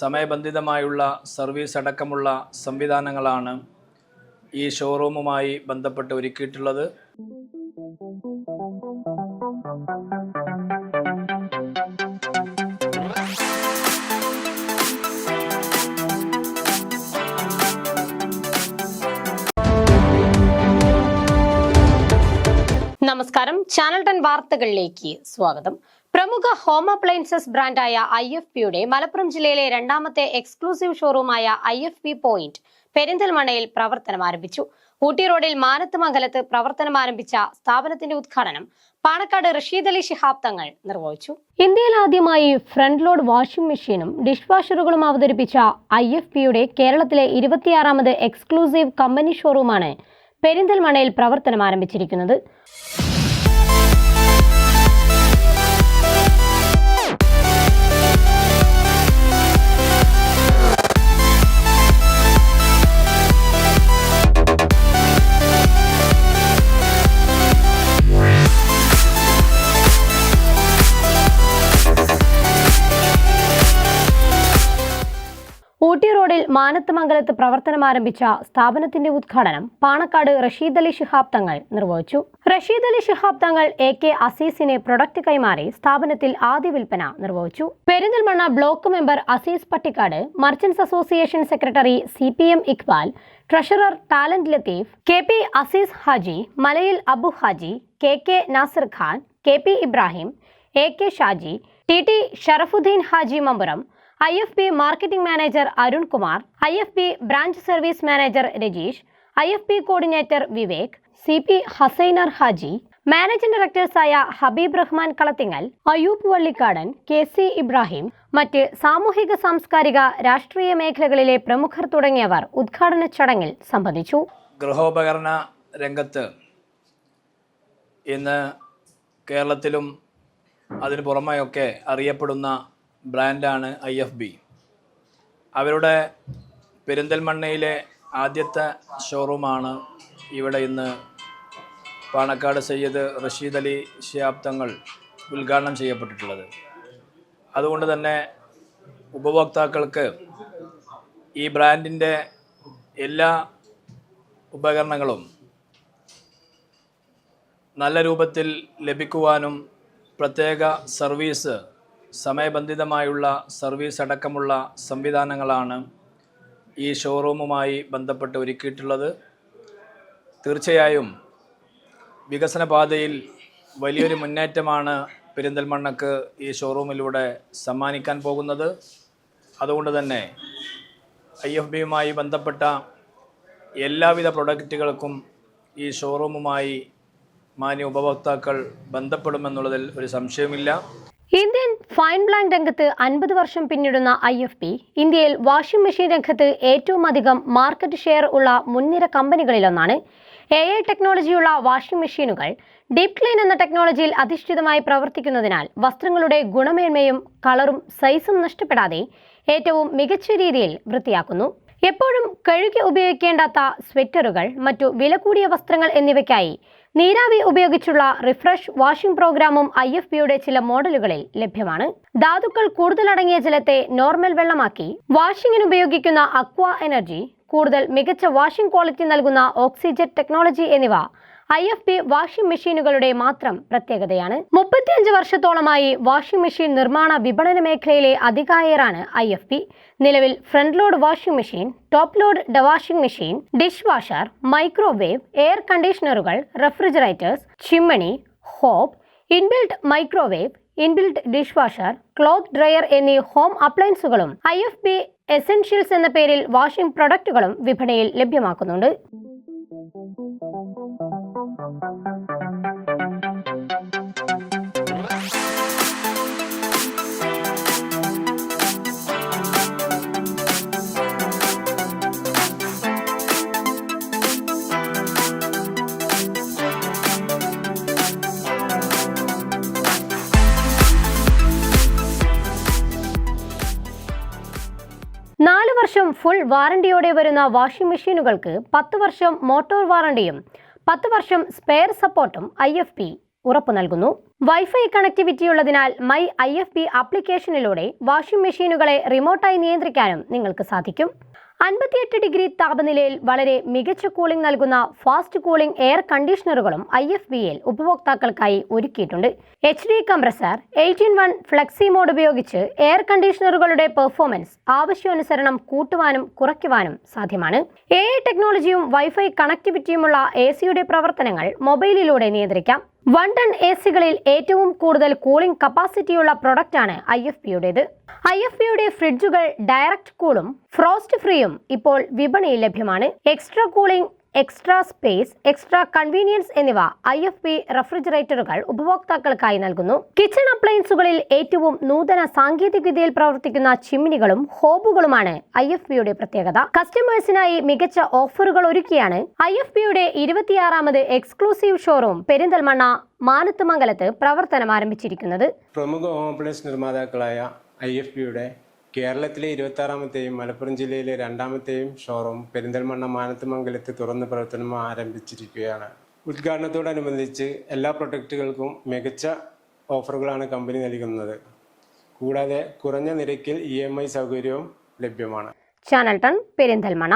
സമയബന്ധിതമായുള്ള service അടക്കമുള്ള സംവിധാനങ്ങളാണ് ഈ ഷോറൂമുമായി ബന്ധപ്പെട്ട് ഒരുക്കിയിട്ടുള്ളത്. നമസ്കാരം. ചാനൽ ടെൻ വാർത്തകളിലേക്ക് സ്വാഗതം. പ്രമുഖ ഹോം അപ്ലയൻസസ് ബ്രാൻഡായ ഐ എഫ് പിയുടെ മലപ്പുറം ജില്ലയിലെ രണ്ടാമത്തെ എക്സ്ക്ലൂസീവ് ഷോറൂമായ ഐ എഫ് പി പോയിന്റ് പെരിന്തൽമണയിൽ പ്രവർത്തനം ആരംഭിച്ചു. ഊട്ടി റോഡിൽ മാനത്ത് മംഗലത്ത് പ്രവർത്തനം ആരംഭിച്ച സ്ഥാപനത്തിന്റെ ഉദ്ഘാടനം പാണക്കാട് റഷീദ് അലി ശിഹാബ് തങ്ങൾ നിർവഹിച്ചു. ഇന്ത്യയിൽ ആദ്യമായി ഫ്രണ്ട് ലോഡ് വാഷിംഗ് മെഷീനും ഡിഷ് വാഷറുകളും അവതരിപ്പിച്ച ഐ എഫ് പിയുടെ കേരളത്തിലെ ഇരുപത്തിയാറാമത് എക്സ്ക്ലൂസീവ് കമ്പനി ഷോറൂമാണ് പെരിന്തൽമണയിൽ പ്രവർത്തനം ആരംഭിച്ചിരിക്കുന്നത്. റോഡിൽ മാനത്തുമംഗലത്ത് പ്രവർത്തനം ആരംഭിച്ച സ്ഥാപനത്തിന്റെ ഉദ്ഘാടനം പാണക്കാട് റഷീദ് അലി ശിഹാബ് തങ്ങൾ നിർവഹിച്ചു. Rasheed Ali Shihab Thangal A K അസീസിനെ product കൈമാറി സ്ഥാപനത്തിൽ ആദ്യ വിൽപ്പന നിർവഹിച്ചു. Perinthalmanna block member Azeez Pattikkad merchants association secretary C P M Iqbal treasurer talent Latheef K P Azeez Haji Malayil Abu Haji K K Nasir Khan K P Ibrahim A K Shaji T T Sharafuddin Haji Mampuram I F B marketing manager Arun Kumar I F B branch service manager Rajeesh I F B coordinator Vivek C P Hasainar Haji managing ഡയറക്ടേഴ്സായ Habeeb Rahman Kalathingal Ayub Vallikkadan K C Ibrahim മറ്റ് സാമൂഹിക സാംസ്കാരിക രാഷ്ട്രീയ മേഖലകളിലെ പ്രമുഖർ തുടങ്ങിയവർ ഉദ്ഘാടന ചടങ്ങിൽ സംബന്ധിച്ചു. ഗൃഹോപകരണ രംഗത്ത് ഇന്ന് കേരളത്തിലും അതിന് പുറമെയൊക്കെ അറിയപ്പെടുന്ന ബ്രാൻഡാണ് ഐ എഫ് ബി. അവരുടെ പെരിന്തൽമണ്ണയിലെ ആദ്യത്തെ ഷോറൂമാണ് ഇവിടെ ഇന്ന് പാണക്കാട് സയ്യിദ് റഷീദ് അലി ശിയാബ്ദങ്ങൾ ഉദ്ഘാടനം ചെയ്യപ്പെട്ടിട്ടുള്ളത്. അതുകൊണ്ട് തന്നെ ഉപഭോക്താക്കൾക്ക് ഈ ബ്രാൻഡിന്റെ എല്ലാ ഉപകരണങ്ങളും നല്ല രൂപത്തിൽ ലഭിക്കുവാനും പ്രത്യേക സർവീസ് സമയബന്ധിതമായുള്ള സർവീസ് അടക്കമുള്ള സംവിധാനങ്ങളാണ് ഈ ഷോറൂമുമായി ബന്ധപ്പെട്ട് ഒരുക്കിയിട്ടുള്ളത്. തീർച്ചയായും വികസന പാതയിൽ വലിയൊരു മുന്നേറ്റമാണ് പെരിന്തൽമണ്ണക്ക് ഈ ഷോറൂമിലൂടെ സമ്മാനിക്കാൻ പോകുന്നത്. അതുകൊണ്ട് തന്നെ ഐ എഫ് ബിയുമായി ബന്ധപ്പെട്ട എല്ലാവിധ പ്രൊഡക്റ്റുകൾക്കും ഈ ഷോറൂമുമായി മാന്യ ഉപഭോക്താക്കൾ ബന്ധപ്പെടുമെന്നുള്ളതിൽ ഒരു സംശയമില്ല ഇന്ത്യൻ ഫൈൻ ബ്ലാങ്ക് രംഗത്ത് അൻപത് വർഷം പിന്നിടുന്ന ഐ എഫ് പി ഇന്ത്യയിൽ വാഷിംഗ് മെഷീൻ രംഗത്ത് ഏറ്റവും അധികം മാർക്കറ്റ് ഷെയർ ഉള്ള മുൻനിര കമ്പനികളിലൊന്നാണ്. എ ഐ ടെക്നോളജിയുള്ള വാഷിംഗ് മെഷീനുകൾ ഡീപ് ക്ലീൻ എന്ന ടെക്നോളജിയിൽ അധിഷ്ഠിതമായി പ്രവർത്തിക്കുന്നതിനാൽ വസ്ത്രങ്ങളുടെ ഗുണമേന്മയും കളറും സൈസും നഷ്ടപ്പെടാതെ ഏറ്റവും മികച്ച രീതിയിൽ വൃത്തിയാക്കുന്നു. എപ്പോഴും കഴുകി ഉപയോഗിക്കേണ്ടാത്ത സ്വെറ്ററുകൾ മറ്റു വില കൂടിയ വസ്ത്രങ്ങൾ എന്നിവയ്ക്കായി നീരാവി ഉപയോഗിച്ചുള്ള റിഫ്രഷ് വാഷിംഗ് പ്രോഗ്രാമും ഐ എഫ് പിയുടെ ചില മോഡലുകളിൽ ലഭ്യമാണ്. ധാതുക്കൾ കൂടുതലടങ്ങിയ ജലത്തെ നോർമൽ വെള്ളമാക്കി വാഷിംഗിന് ഉപയോഗിക്കുന്ന അക്വാ എനർജി കൂടുതൽ മികച്ച വാഷിംഗ് ക്വാളിറ്റി നൽകുന്ന ഓക്സിജൻ ടെക്നോളജി എന്നിവ ഐ എഫ് പി വാഷിംഗ് മെഷീനുകളുടെ മാത്രം പ്രത്യേകതയാണ്. മുപ്പത്തിയഞ്ച് വർഷത്തോളമായി വാഷിംഗ് മെഷീൻ നിർമ്മാണ വിപണന മേഖലയിലെ അധികായരാണ് ഐ എഫ് പി. നിലവിൽ front load washing machine top load ഡ washing machine dish washer microwave air കണ്ടീഷണറുകൾ refrigerators chimney hob inbuilt microwave inbuilt dish washer cloth dryer എന്നീ ഹോം അപ്ലയൻസുകളും ഐ എഫ് ബി എസെൻഷ്യൽസ് എന്ന പേരിൽ washing പ്രൊഡക്റ്റുകളും വിപണിയിൽ ലഭ്യമാക്കുന്നുണ്ട്. നാല് വർഷം full വാറണ്ടിയോടെ വരുന്ന washing മെഷീനുകൾക്ക് പത്ത് വർഷം മോട്ടോർ വാറണ്ടിയും പത്ത് വർഷം സ്പെയർ സപ്പോർട്ടും ഐ എഫ് പി ഉറപ്പു നൽകുന്നു. വൈഫൈ കണക്ടിവിറ്റി ഉള്ളതിനാൽ മൈ ഐ എഫ് പി ആപ്ലിക്കേഷനിലൂടെ വാഷിംഗ് മെഷീനുകളെ റിമോട്ടായി നിയന്ത്രിക്കാനും നിങ്ങൾക്ക് സാധിക്കും. അൻപത്തിയെട്ട് ഡിഗ്രി താപനിലയിൽ വളരെ മികച്ച കൂളിംഗ് നൽകുന്ന ഫാസ്റ്റ് കൂളിംഗ് എയർ കണ്ടീഷണറുകളും ഐ എഫ് ബിയിൽ ഉപഭോക്താക്കൾക്കായി ഒരുക്കിയിട്ടുണ്ട്. H D compressor eighteen one flexi mode ഉപയോഗിച്ച് എയർ കണ്ടീഷണറുകളുടെ പെർഫോമൻസ് ആവശ്യാനുസരണം കൂട്ടുവാനും കുറയ്ക്കുവാനും സാധ്യമാണ്. എ ടെക്നോളജിയും വൈഫൈ കണക്ടിവിറ്റിയുമുള്ള എ സിയുടെ പ്രവർത്തനങ്ങൾ മൊബൈലിലൂടെ നിയന്ത്രിക്കാം. വൺ ടൺ എ സികളിൽ ഏറ്റവും കൂടുതൽ കൂളിംഗ് കപ്പാസിറ്റിയുള്ള പ്രൊഡക്റ്റാണ് ഐ എഫ് പിയുടേത്. ഐ എഫ് പിയുടെ ഫ്രിഡ്ജുകൾ ഡയറക്റ്റ് കൂളും ഫ്രോസ്റ്റ് ഫ്രീയും ഇപ്പോൾ വിപണിയിൽ ലഭ്യമാണ്. Extra cooling extra space extra convenience എന്നിവ ഐ എഫ് പി റെഫ്രിജറേറ്ററുകൾ ഉപഭോക്താക്കൾക്കായി നൽകുന്നു. കിച്ചൺ അപ്ലയൻസുകളിൽ ഏറ്റവും നൂതന സാങ്കേതികവിദ്യയിൽ പ്രവർത്തിക്കുന്ന ചിമ്മിനികളും ഹോബുകളുമാണ് ഐ എഫ് പിയുടെ പ്രത്യേകത. കസ്റ്റമേഴ്സിനായി മികച്ച ഓഫറുകൾ ഒരുക്കിയാണ് ഐ എഫ് പിയുടെ ഇരുപത്തിയാറാമത് എക്സ്ക്ലൂസീവ് ഷോറൂം പെരിന്തൽമണ്ണ മാനത്തുമംഗലത്ത് പ്രവർത്തനം ആരംഭിച്ചിരിക്കുന്നത്. പ്രമുഖ ഹോം അപ്ലയൻസ് നിർമ്മാതാക്കളായ ഐ എഫ് ബിയുടെ കേരളത്തിലെ ഇരുപത്താറാമത്തെയും മലപ്പുറം ജില്ലയിലെ രണ്ടാമത്തെയും ഷോറൂം പെരിന്തൽമണ്ണ മാനത്തുമംഗലത്ത് തുറന്ന് പ്രവർത്തനം ആരംഭിച്ചിരിക്കുകയാണ്. ഉദ്ഘാടനത്തോടനുബന്ധിച്ച് എല്ലാ പ്രൊഡക്റ്റുകൾക്കും മികച്ച ഓഫറുകളാണ് കമ്പനി നൽകുന്നത്. കൂടാതെ കുറഞ്ഞ നിരക്കിൽ ഇ എം ഐ സൗകര്യവും ലഭ്യമാണ്. Channel ten Perinthalmanna.